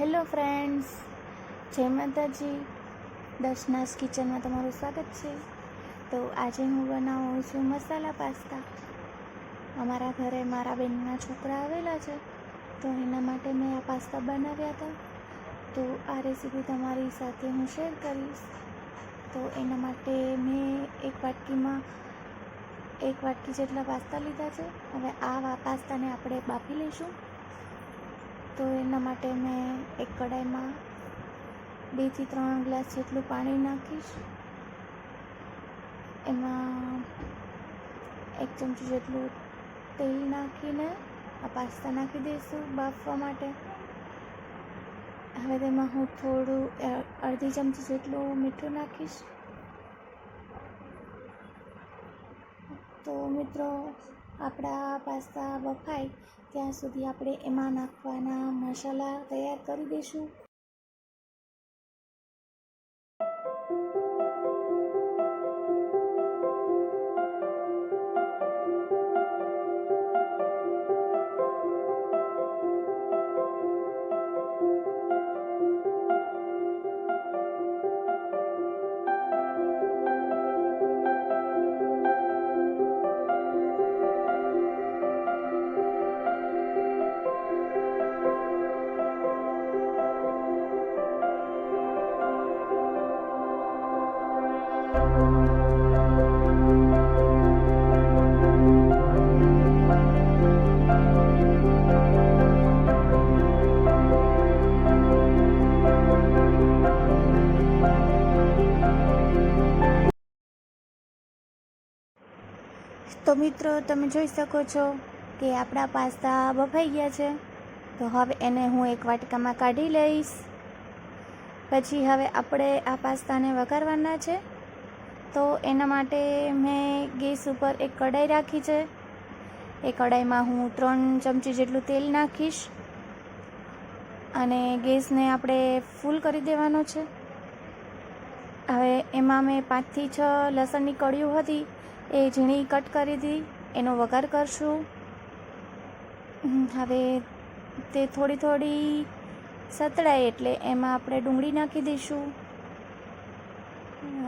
Hello friends, જય માતાજી. દર્શનાસ કિચનમાં તમારું સ્વાગત છે. તો આજે હું બનાવું છું મસાલા પાસ્તા. અમારા ઘરે મારા બેનના છોકરા આવેલા છે, તો એના માટે મેં આ પાસ્તા બનાવ્યા હતા. તો આ રેસીપી તમારી સાથે હું શેર કરીશ. તો એના માટે મેં એક વાટકીમાં, એક વાટકી જેટલા પાસ્તા લીધા છે. હવે આ પાસ્તાને આપણે બાફી લઈશું. તો એના માટે મેં એક કડાઈમાં બેથી ત્રણ ગ્લાસ જેટલું પાણી નાખીશ. એમાં એક ચમચી જેટલું તેલ નાખીને આ પાસ્તા નાખી દઈશું બાફવા માટે. હવે તેમાં હું થોડું અડધી ચમચી જેટલું મીઠું નાખીશ. તો મિત્રો આપણા પાસ્તા બફાય ત્યાં સુધી આપણે એમાં નાખવાના મસાલા તૈયાર કરી દઈશું. તો મિત્રો, તમે જોઈ શકો છો કે આપણા પાસ્તા બફાઈ ગયા છે. તો હવે એને હું એક વાટકામાં કાઢી લઈશ. પછી હવે આપણે આ પાસ્તાને વઘારવાના છે. તો એના માટે મેં ગેસ ઉપર એક કઢાઈ રાખી છે. એ કઢાઈમાં હું ત્રણ ચમચી જેટલું તેલ નાખીશ. અને ગેસને આપણે ફૂલ કરી દેવાનો છે. હવે એમાં મેં પાંચથી છ લસણની કળીઓ હતી, એ ઝીણી કટ કરી હતી એનો વઘાર કરશું. હવે તે થોડી થોડી સતળાય એટલે એમાં આપણે ડુંગળી નાખી દઈશું.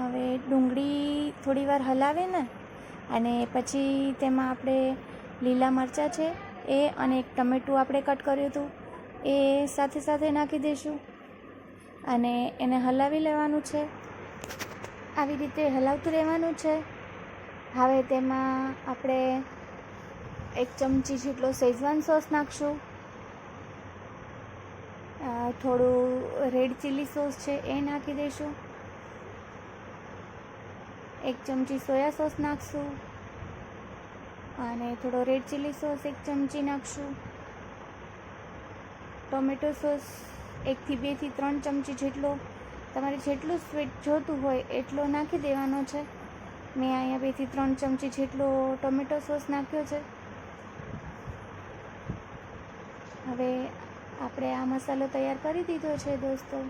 હવે ડુંગળી થોડી વાર હલાવે ને, અને પછી તેમાં આપણે લીલા મરચાં છે, એ અને એક ટમેટું આપણે કટ કર્યું હતું, એ સાથે સાથે નાખી દઈશું. અને એને હલાવી લેવાનું છે. આવી રીતે હલાવતું રહેવાનું છે. હવે તેમાં આપણે એક ચમચી જેટલો શેઝવાન સોસ નાખશું. થોડું રેડ ચીલી સોસ છે એ નાખી દઈશું. એક ચમચી સોયા સોસ નાખશું. અને થોડો રેડ ચીલી સોસ એક ચમચી નાખશું. ટોમેટો સોસ એકથી બેથી ત્રણ ચમચી જેટલો તમારે જેટલું સ્વીટ જોતું હોય એટલો નાખી દેવાનો છે. મેં અહીંયા બેથી ત્રણ ચમચી જેટલો ટોમેટો સોસ નાખ્યો છે. હવે આપણે આ મસાલો તૈયાર કરી દીધો છે દોસ્તો.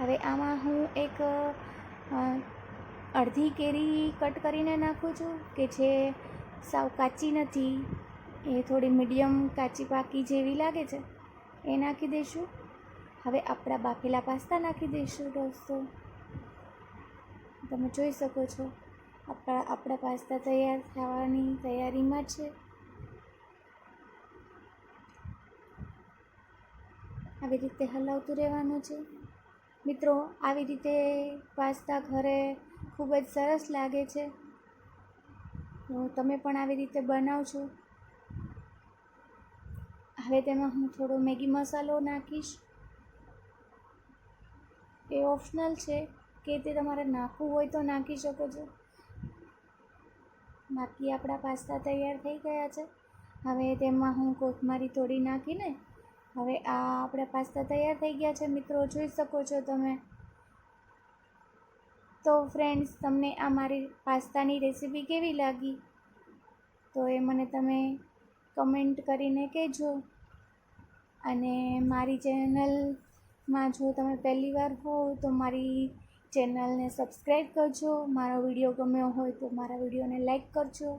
હવે આમાં હું એક અડધી કેરી કટ કરીને નાખું છું કે જે સાવ કાચી નથી. એ થોડી મીડિયમ કાચી પાકી જેવી લાગે છે. એ નાખી દઈશું. હવે આપણા બાફેલા પાસ્તા નાખી દઈશું દોસ્તો. તમે જોઈ શકો છો, આપણા આપણા પાસ્તા તૈયાર થવાની તૈયારીમાં છે. આવી રીતે હલાવતું રહેવાનું છે. મિત્રો, આવી રીતે પાસ્તા ઘરે ખૂબ જ સરસ લાગે છે. તમે પણ આવી રીતે બનાવજો. હવે તેમાં હું થોડો મેગી મસાલો નાખીશ. એ ઓપ્શનલ છે કે તે તમારે નાખવું હોય તો નાખી શકો છો. બાકી આપણા પાસ્તા તૈયાર થઈ ગયા છે. હવે તેમાં હું કોથમારી થોડી નાખીને હવે આ આપણા પાસ્તા તૈયાર થઈ ગયા છે. મિત્રો, જોઈ શકો છો તમે. તો ફ્રેન્ડ્સ તમને આ મારી પાસ્તાની રેસીપી કેવી લાગી? તો એ મને તમે કમેન્ટ કરીને કહેજો. અને મારી ચેનલમાં જો તમે પહેલી વાર હો તો મારી ચેનલને સબસ્ક્રાઈબ કરજો. મારો વીડિયો ગમ્યો હોય તો મારા વિડીયોને લાઈક કરજો.